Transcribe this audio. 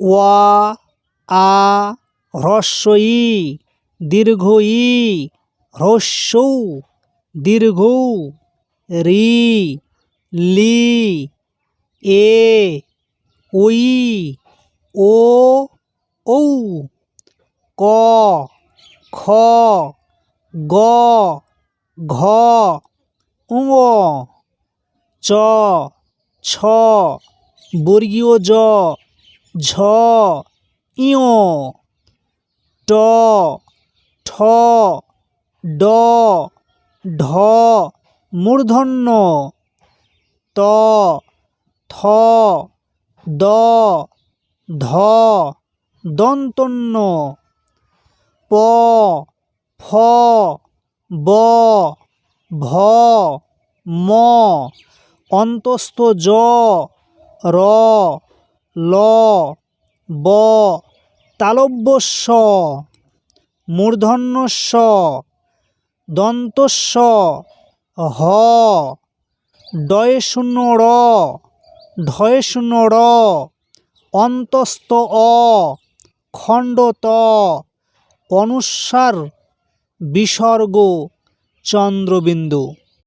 ওয়া আ হ্রস্ব ই দীর্ঘ ই হ্রস্বৌ দীর্ঘ উ, রি লি এ ওই ও ঔ ক খ গ ঘ ঙ চ ছ বর্গীয় জ ঝ, ইয়, ট, ঠ, ড ঢ মূর্ধন্য, ত, থ, দ, ধ, দন্তন্য, প, ফ, ব, ভ, ম, অন্তস্থ জ, র ল, ব তালব্যস্য মূর্ধন্যস্য দন্তস্য হ ডয় শূন্য র ঢয় শূন্য র অন্তস্থ অ খণ্ডত ত অনুস্বার বিসর্গ, চন্দ্রবিন্দু।